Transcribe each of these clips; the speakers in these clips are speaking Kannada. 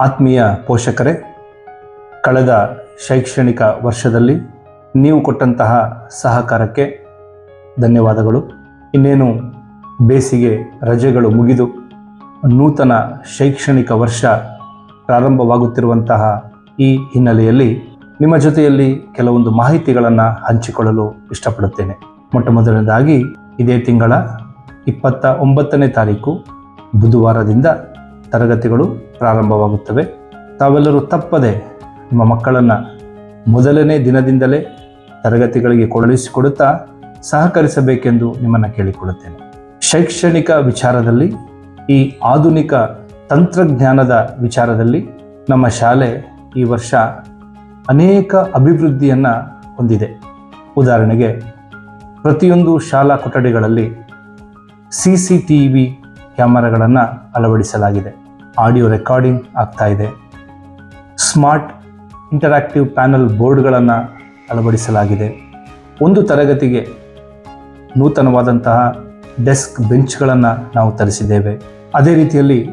ಆತ್ಮೀಯ ಪೋಷಕರೇ, ಕಳೆದ ಶೈಕ್ಷಣಿಕ ವರ್ಷದಲ್ಲಿ ನೀವು ಕೊಟ್ಟಂತಹ ಸಹಕಾರಕ್ಕೆ ಧನ್ಯವಾದಗಳು. ಇನ್ನೇನು ಬೇಸಿಗೆ ರಜೆಗಳು ಮುಗಿದು ನೂತನ ಶೈಕ್ಷಣಿಕ ವರ್ಷ ಪ್ರಾರಂಭವಾಗುತ್ತಿರುವಂತಹ ಈ ಹಿನ್ನೆಲೆಯಲ್ಲಿ ನಿಮ್ಮ ಜೊತೆಯಲ್ಲಿ ಕೆಲವೊಂದು ಮಾಹಿತಿಗಳನ್ನು ಹಂಚಿಕೊಳ್ಳಲು ಇಷ್ಟಪಡುತ್ತೇನೆ. ಮೊಟ್ಟ ಮೊದಲನೇದಾಗಿ ಇದೇ ತಿಂಗಳ ಇಪ್ಪತ್ತ ಒಂಬತ್ತನೇ ತಾರೀಕು, ಬುಧವಾರದಿಂದ ತರಗತಿಗಳು ಪ್ರಾರಂಭವಾಗುತ್ತವೆ. ತಾವೆಲ್ಲರೂ ತಪ್ಪದೆ ನಿಮ್ಮ ಮಕ್ಕಳನ್ನು ಮೊದಲನೇ ದಿನದಿಂದಲೇ ತರಗತಿಗಳಿಗೆ ಕೊಡಲಿಸಿಕೊಡುತ್ತಾ ಸಹಕರಿಸಬೇಕೆಂದು ನಿಮ್ಮನ್ನು ಕೇಳಿಕೊಳ್ಳುತ್ತೇನೆ. ಶೈಕ್ಷಣಿಕ ವಿಚಾರದಲ್ಲಿ, ಈ ಆಧುನಿಕ ತಂತ್ರಜ್ಞಾನದ ವಿಚಾರದಲ್ಲಿ ನಮ್ಮ ಶಾಲೆ ಈ ವರ್ಷ ಅನೇಕ ಅಭಿವೃದ್ಧಿಯನ್ನು ಹೊಂದಿದೆ. ಉದಾಹರಣೆಗೆ, ಪ್ರತಿಯೊಂದು ಶಾಲಾ ಕೊಠಡಿಗಳಲ್ಲಿ ಸಿ ಸಿ ಟಿ ವಿ ಕ್ಯಾಮರಾಗಳನ್ನು ಅಳವಡಿಸಲಾಗಿದೆ. ಆಡಿಯೋ ರೆಕಾರ್ಡಿಂಗ್ ಆಗ್ತಾ ಇದೆ. ಸ್ಮಾರ್ಟ್ ಇಂಟರಾಕ್ಟಿವ್ ಪ್ಯಾನಲ್ ಬೋರ್ಡ್ಗಳನ್ನು ಅಳವಡಿಸಲಾಗಿದೆ. ಒಂದು ತರಗತಿಗೆ ನೂತನವಾದಂತಹ ಡೆಸ್ಕ್ ಬೆಂಚ್ಗಳನ್ನು ನಾವು ತರಿಸಿದ್ದೇವೆ. ಅದೇ ರೀತಿಯಲ್ಲಿ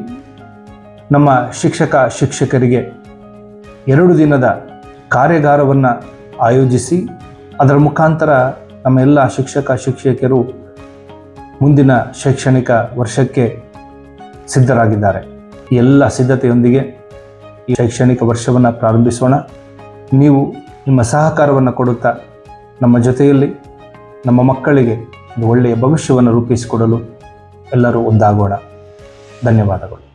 ನಮ್ಮ ಶಿಕ್ಷಕ ಶಿಕ್ಷಕರಿಗೆ ಎರಡು ದಿನದ ಕಾರ್ಯಾಗಾರವನ್ನು ಆಯೋಜಿಸಿ ಅದರ ಮುಖಾಂತರ ನಮ್ಮ ಎಲ್ಲ ಶಿಕ್ಷಕ ಶಿಕ್ಷಕಿಯರು ಮುಂದಿನ ಶೈಕ್ಷಣಿಕ ವರ್ಷಕ್ಕೆ ಸಿದ್ಧರಾಗಿದ್ದಾರೆ. ಎಲ್ಲ ಸಿದ್ಧತೆಯೊಂದಿಗೆ ಈ ಶೈಕ್ಷಣಿಕ ವರ್ಷವನ್ನು ಪ್ರಾರಂಭಿಸೋಣ. ನೀವು ನಿಮ್ಮ ಸಹಕಾರವನ್ನು ಕೊಡುತ್ತಾ ನಮ್ಮ ಜೊತೆಯಲ್ಲಿ ನಮ್ಮ ಮಕ್ಕಳಿಗೆ ಒಂದು ಒಳ್ಳೆಯ ಭವಿಷ್ಯವನ್ನು ರೂಪಿಸಿಕೊಡಲು ಎಲ್ಲರೂ ಒಂದಾಗೋಣ. ಧನ್ಯವಾದಗಳು.